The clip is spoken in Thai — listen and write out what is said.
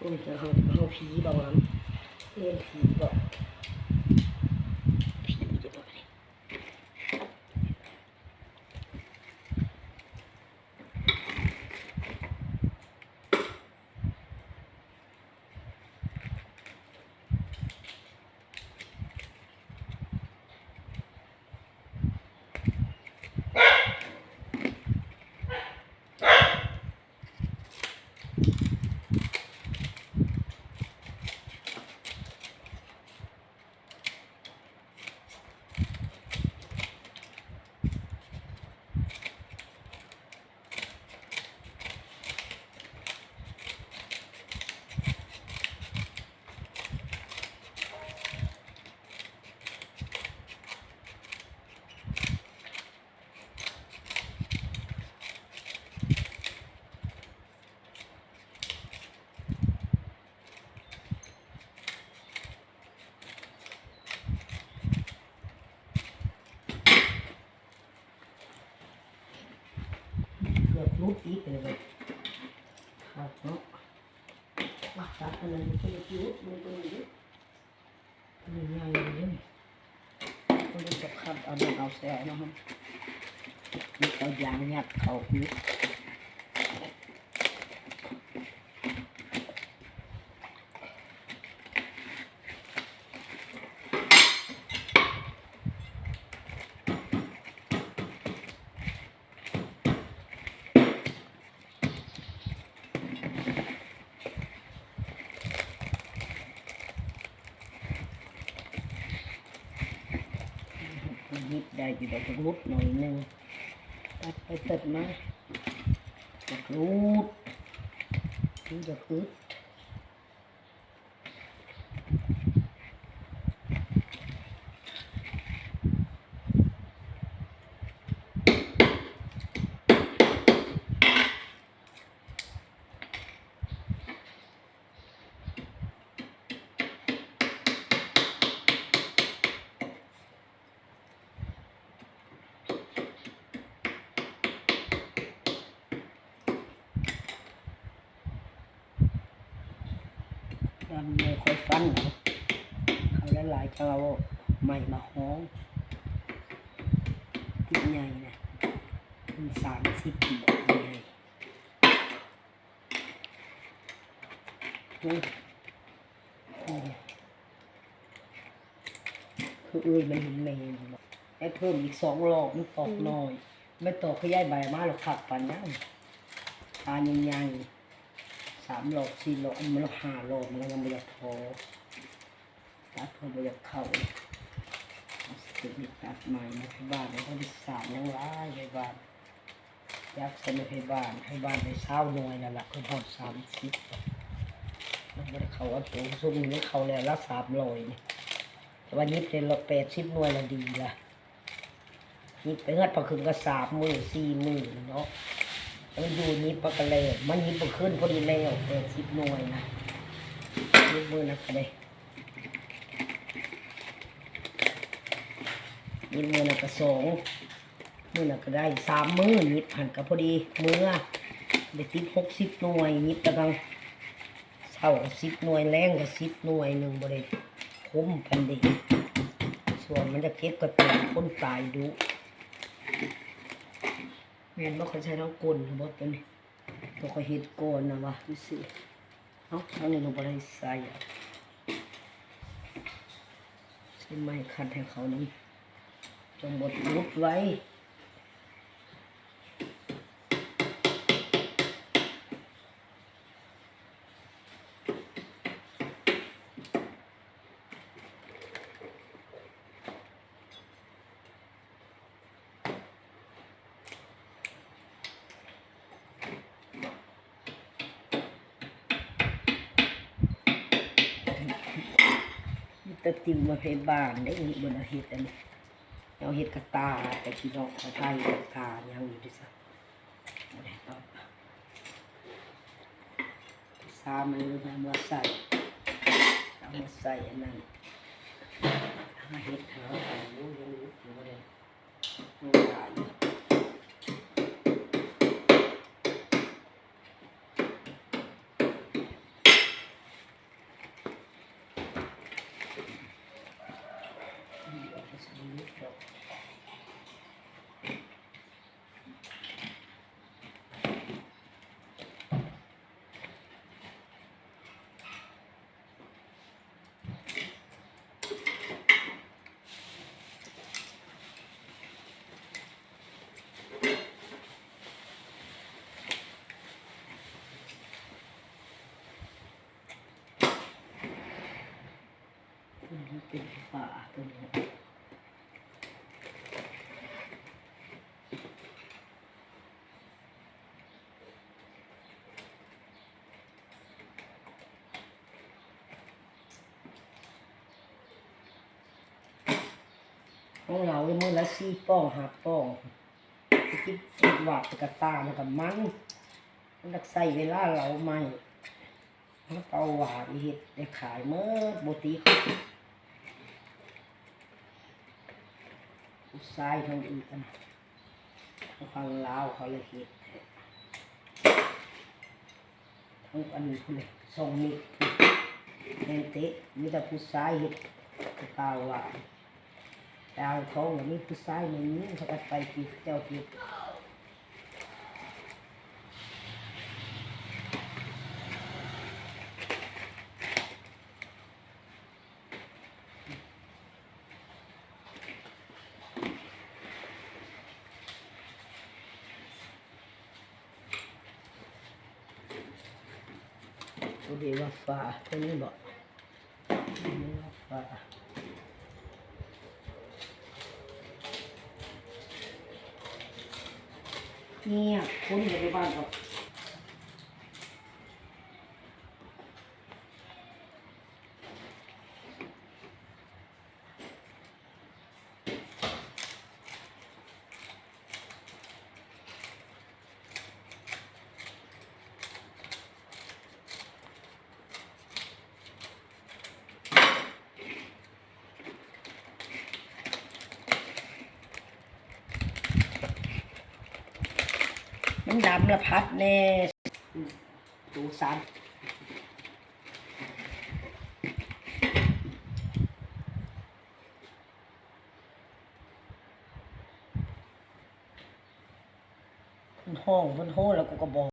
ผมจะเอาเอาผีบอกว่าเล่นผีบอก เกือบรุดอีกเลยแบบครับเนาะว่าตัดอันนั้นมันก็เลยยุดมันก็เลยยุดมันง่ายเลยเนี่ยมันจะจับขับเอาเดินเอาแซ่นะมันนี่เอายางยัดเขายุด นิดได้อยู่แต่จะรุดหน่อยหนึงตัดไปตัดมาจะรูดรูดจะพึด ดันเลยค่อยฟันเอาเขาหลายๆจะเอาไม่มาห้องติดใหญ่นะเป็นสามสิบปีใหญ่เฮ้ยคือเอ้ยมันเห็นแมงบอกให้เพิ่มอีกสองหลอกมันตอกหน่อย ไม่ตอกขยายใบมาหรอกขับปันนะทานยังไง สามหลอกสี่หลอกอันมันละห้าหลอกมันยังไม่อยากพอตัดเพิ่มไม่อยากเข้าสติกตัดใหม่นะให้บ้านแล้วก็ดิสามยังร้ายให้บ้านยักษ์สนุให้บ้านให้บ้านได้เช้าหน่วยนั่นแหละคือพอดสามสิบมันไม่ได้เขาอันตัวซุ่มนี้เขาแล้วละสามร้อยนี่แต่วันนี้เป็นละแปดสิบหน่วยละดีละยิบไปเฮือดปลาคืนก็สามมือสี่มือเนาะ มันอยู่นี้ปลากระเลมันยิบปลาคืนพอดีแล้วแปดสิบหน่วยนะยิบมือนะก็ได้ยิบมือนะก็สองมือนะก็ได้สามมือยิบหันก็พอดีมือได้ติดหกสิบหน่วยยิบตะกังเศร้าสิบหน่วยแรงก็สิบหน่วยหนึ่งบริคุ้มพันดีส่วนมันจะเก็บกระตุ้นคนตายดุ แมนบ่เคยใช้น้องกลหรือบ่ตัวนี้บ่เคยเห็ดโกนนะวะดูสิเอ้าทางนี้หนูบ่ไปใส่ใช่ไหมคัดให้เขานี่จงบดลุดไว้ มีแตะติวมาเพบ้านได้อีกบนเฮ็ดอันนี้เอาเฮ็ดกระตาแต่ที่เราเขาทายกระตายังอยู่ดิซะบ่ได้ตอบสามันเลยมามาใส่เอามาใส่อันนั้นมาเฮ็ดเถอะเอาอยู่ยังอยู่อยู่บ่ได้ยังหลายอยู่ มันเป็นป่าตัวนี้ของเราเมื่อละสี่ป้องหาป้องไปกินสิบวาดกระตามันกับมันมันรักใส่เวลาเราไม่มันเป่าหวานเห็ดได้ขายเมื่อบตีเขา ผู้ายทางอีกันทางฝั่งลาวเขาเลยเห็ดทั้งอันนี้คุณเลยทรงนี้เนเตะมีแต่ผู้ชายเห็ดกระตาหวานดาวทองแบบนี้ผู้ชายในนี้เขาก็ไปกินเจ้ากิน ตัวเดียวว่าฟ้าตัวนี้บอกตัวนี้ว่าฟ้าเนี่ยคุณอยู่ในบ้านก็ ดำละพัดแน่ดูสันมันห้องมันห้องแล้วกูก็บอก